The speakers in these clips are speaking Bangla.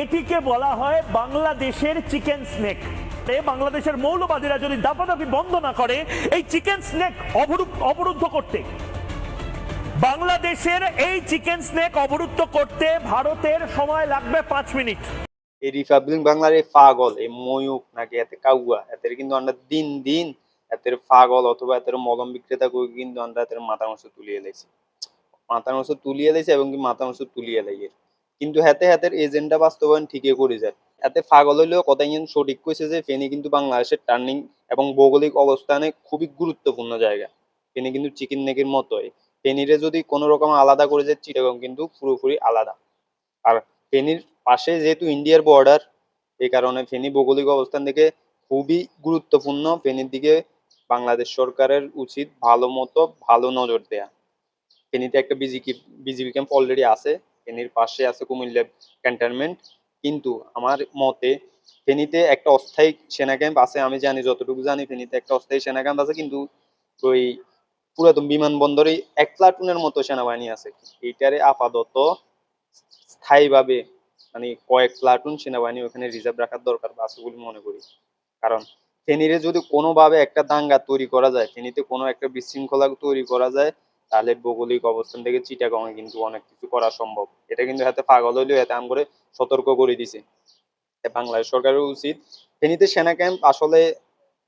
এটিকে বলা হয় বাংলাদেশের চিকেন স্নেক। বাংলাদেশের মৌলবাদীরা যদি দাপাদাপি বন্ধ না করে, এই চিকেন স্নেক অবরুদ্ধ করতে। বাংলাদেশের এই চিকেন স্নেক অবরুদ্ধ করতে ভারতের সময় লাগবে পাঁচ মিনিট। এই রিপাবলিক বাংলার এই পাগল এই ময়ূক নাকি এতে কাউয়া এদের কিন্তু আমরা দিন দিন এদের পাগল অথবা এদের মলম বিক্রেতা করে কিন্তু আমরা এদের মাথার মাংস তুলিয়ে লাইছি মাথার মাংস তুলিয়ে লাইছি এবং কি মাথার মাংস তুলিয়ে লাইয়ে কিন্তু হাতে হাতের এজেন্ডা বাস্তবায়ন ঠিকই করে যায় এতে পাগল হইলেও কথা কিন্তু সঠিক কইছে যে, ফেনী কিন্তু বাংলাদেশের টার্নিং এবং ভৌগোলিক অবস্থানে খুবই গুরুত্বপূর্ণ জায়গা। ফেনী কিন্তু চিকেন নেকের মতোই। ফেনীরে যদি কোনো রকম আলাদা করে যায় চিটাগং কিন্তু পুরোপুরি আলাদা। আর ফেনীর পাশে যেহেতু ইন্ডিয়ার বর্ডার এই কারণে ফেনী ভৌগোলিক অবস্থান থেকে খুবই গুরুত্বপূর্ণ। ফেনীর দিকে বাংলাদেশ সরকারের উচিত ভালো মতো ভালো নজর দেয়া। ফেনীতে একটা বিজিকি বিজিবি ক্যাম্প অলরেডি আছে। ফেনীর পাশে আছে কুমিল্লা ক্যান্টনমেন্ট কিন্তু আমার মতে ফেনীতে একটা অস্থায়ী সেনা ক্যাম্প আছে, আমি জানি, যতটুকু জানি ফেনীতে একটা অস্থায়ী সেনা ক্যাম্প আছে, কিন্তু ওই পুরাতন বিমানবন্দরে এক প্লাটুনের মতো সেনাবাহিনী আছে। এইটারে আপাতত স্থায়ীভাবে মানে কয়েক প্লাটুন সেনাবাহিনী ওখানে রিজার্ভ রাখার দরকার আছে বলে মনে করি। কারণ ফেনীরে যদি কোনোভাবে একটা দাঙ্গা তৈরি করা যায়, ফেনীতে কোনো একটা বিশৃঙ্খলা তৈরি করা যায় তাহলে ভৌগোলিক অবস্থান থেকে চিটাগংয়ে কিন্তু অনেক কিছু করা সম্ভব। এটা কিন্তু হাতে পাগল হইলেও এতে আম করে সতর্ক করে দিছে। বাংলাদেশ সরকারের উচিত। ফেনীতে সেনা ক্যাম্প আসলে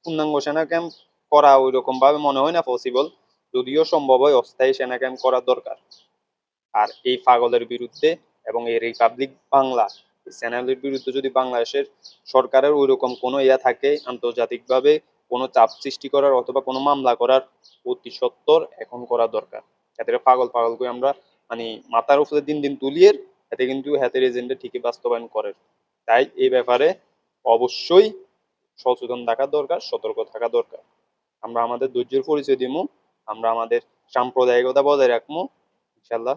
পূর্ণাঙ্গ সেনা ক্যাম্প করা ওই রকম ভাবে মনে হয় না পসিবল যদিও সম্ভব হয় অস্থায়ী সেনা ক্যাম্প করা দরকার। আর এই পাগলের বিরুদ্ধে এবং এই রিপাবলিক বাংলা চ্যানেলের বিরুদ্ধে যদি বাংলাদেশের সরকারের ওই রকম কোনো ইয়া থাকে, আন্তর্জাতিকভাবে কোনো চাপ সৃষ্টি করার অথবা কোনো মামলা করার অতি সত্বর এখন করা দরকার। এদের পাগল পাগল করে আমরা মানে মাথার উপরে দিন দিন তুলিয়ে এতে কিন্তু হাতের এজেন্ডা ঠিকই বাস্তবায়ন করে। তাই এই ব্যাপারে অবশ্যই সচেতন থাকা দরকার, সতর্ক থাকা দরকার। আমরা আমাদের ধৈর্যের পরিচয় দিব আমরা আমাদের সাম্প্রদায়িকতা বজায় রাখব ইনশাল্লাহ